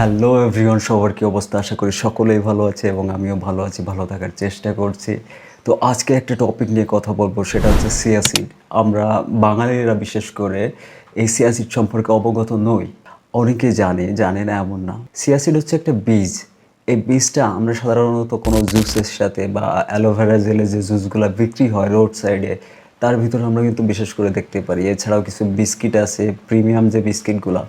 Hello everyone, সবার কি অবস্থা? আশা করি সকলেই ভালো আছে এবং আমিও ভালো আছি, ভালো থাকার চেষ্টা করছি। তো আজকে একটা টপিক নিয়ে কথা বলব, সেটা হচ্ছে সিয়াসিড আমরা বাঙালিরা বিশেষ করে এই সিয়াসিড সম্পর্কে অবগত নই। অনেকে জানে জানে না এমন না। সিয়াসিড হচ্ছে একটা বীজ। এই বীজটা আমরা সাধারণত কোনো জুসের সাথে বা অ্যালোভেরা জেলে যে জুসগুলো বিক্রি হয় রোড সাইডে তার ভিতরে আমরা কিন্তু বিশেষ করে দেখতে পারি। এছাড়াও কিছু বিস্কিট আছে, প্রিমিয়াম যে বিস্কিটগুলো,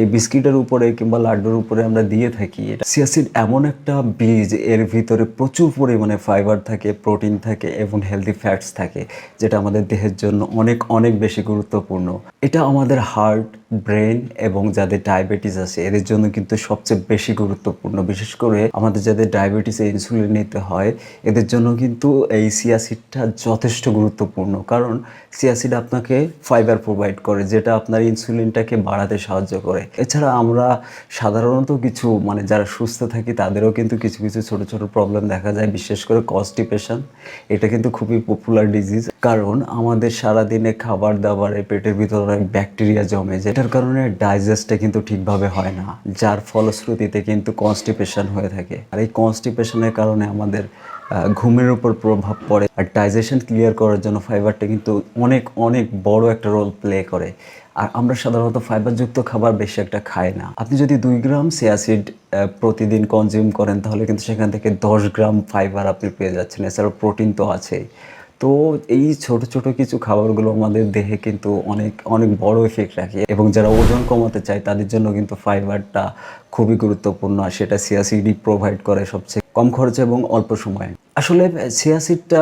এই বিস্কিটের উপরে কিংবা লাড্ডুর উপরে আমরা দিয়ে থাকি। এটা সিয়াসিড এমন একটা বীজ, এর ভিতরে প্রচুর পরিমাণে ফাইবার থাকে, প্রোটিন থাকে এবং হেলদি ফ্যাটস থাকে, যেটা আমাদের দেহের জন্য অনেক অনেক বেশি গুরুত্বপূর্ণ। এটা আমাদের হার্ট ব্রেন এবং যাদের ডায়াবেটিস আছে, এদের জন্য কিন্তু সবচেয়ে বেশি গুরুত্বপূর্ণ। বিশেষ করে আমাদের যাদের ডায়াবেটিসে ইনসুলিন নিতে হয়, এদের জন্য কিন্তু এই সিয়াসিডটা যথেষ্ট গুরুত্বপূর্ণ। কারণ সিয়াসিড আপনাকে ফাইবার প্রোভাইড করে, যেটা আপনার ইনসুলিনটাকে বাড়াতে সাহায্য করে। এছাড়া আমরা সাধারণত কিছু মানে যারা সুস্থ থাকি, তাদেরও কিন্তু কিছু কিছু ছোট ছোট প্রবলেম দেখা যায়, বিশেষ করে কনস্টিপেশন এটা কিন্তু খুবই পপুলার ডিজিজ কারণ আমাদের সারাদিনে খাবার দাবারে পেটের ভিতরে অনেক ব্যাকটেরিয়া জমে, যেটার কারণে ডাইজেস্টটা কিন্তু ঠিকভাবে হয় না, যার ফলশ্রুতিতে কিন্তু কনস্টিপেশন হয়ে থাকে। আর এই কনস্টিপেশনের কারণে আমাদের ঘুমের উপর প্রভাব পড়ে আর ডাইজেশন ক্লিয়ার করার জন্য ফাইবারটা কিন্তু অনেক অনেক বড় একটা রোল প্লে করে। আর আমরা সাধারণত ফাইবারযুক্ত খাবার বেশি একটা খাই না। আপনি যদি দুই গ্রাম সিয়াসিড প্রতিদিন কনজিউম করেন, তাহলে কিন্তু সেখান থেকে দশ গ্রাম ফাইবার আপনি পেয়ে যাচ্ছেন। এছাড়াও প্রোটিন তো আছেই। তো এই ছোট ছোট কিছু খাবারগুলো আমাদের দেহে কিন্তু অনেক অনেক বড় এফেক্ট রাখে এবং যারা ওজন কমাতে চায় তাদের জন্য কিন্তু ফাইবারটা খুবই গুরুত্বপূর্ণ আর সেটা সিয়াসিডই প্রোভাইড করে সবচেয়ে কম খরচে এবং অল্প সময়ে। আসলে সিয়াসিডটা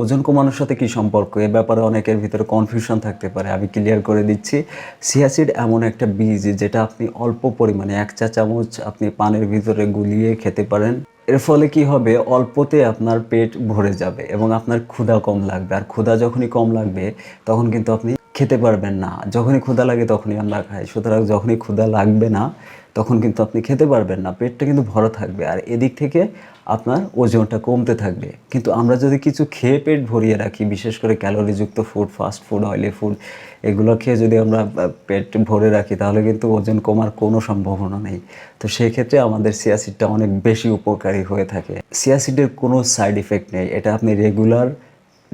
ওজন কমানোর সাথে কি সম্পর্ক? এ ব্যাপারে অনেকের ভিতরে কনফিউশন থাকতে পারে। আমি ক্লিয়ার করে দিচ্ছি। সিয়াসিড এমন একটা বীজ যেটা আপনি অল্প পরিমাণে এক চা চামচ আপনি পানের ভিতরে গুলিয়ে খেতে পারেন। এর ফলে কি হবে? অল্পতে আপনার পেট ভরে যাবে এবং আপনার ক্ষুধা কম লাগবে। আর ক্ষুধা যখনই কম লাগবে, তখন কিন্তু আপনি খেতে পারবেন না। যখনই ক্ষুধা লাগে তখনই আমরা খাই সুতরাং যখনই ক্ষুধা লাগবে না, তখন কিন্তু আপনি খেতে পারবেন না। পেটটা কিন্তু ভরা থাকবে। আর এদিক থেকে আপনার ওজনটা কমতে থাকবে। কিন্তু আমরা যদি কিছু খেয়ে পেট ভরিয়ে রাখি, বিশেষ করে ক্যালোরিযুক্ত food fast food oily food এগুলো খেয়ে যদি আমরা পেট ভরে রাখি, তাহলে কিন্তু ওজন কমার কোনো সম্ভাবনা নেই। তো সেই ক্ষেত্রে আমাদের সিয়াসিডটা অনেক বেশি উপকারী হয়ে থাকে। সিয়াসিডের কোনো সাইড ইফেক্ট নেই। এটা আপনি রেগুলার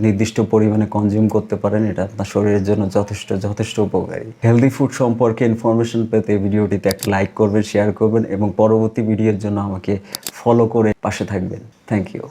নির্দিষ্ট পরিমাণে কনজিউম করতে পারেন, এটা আপনার শরীরের জন্য যথেষ্ট যথেষ্ট উপকারী। হেলদি ফুড সম্পর্কে ইনফরমেশন পেতে ভিডিওটিতে একটা লাইক করবেন শেয়ার করবেন এবং পরবর্তী ভিডিওর জন্য আমাকে ফলো করে পাশে থাকবেন। Thank you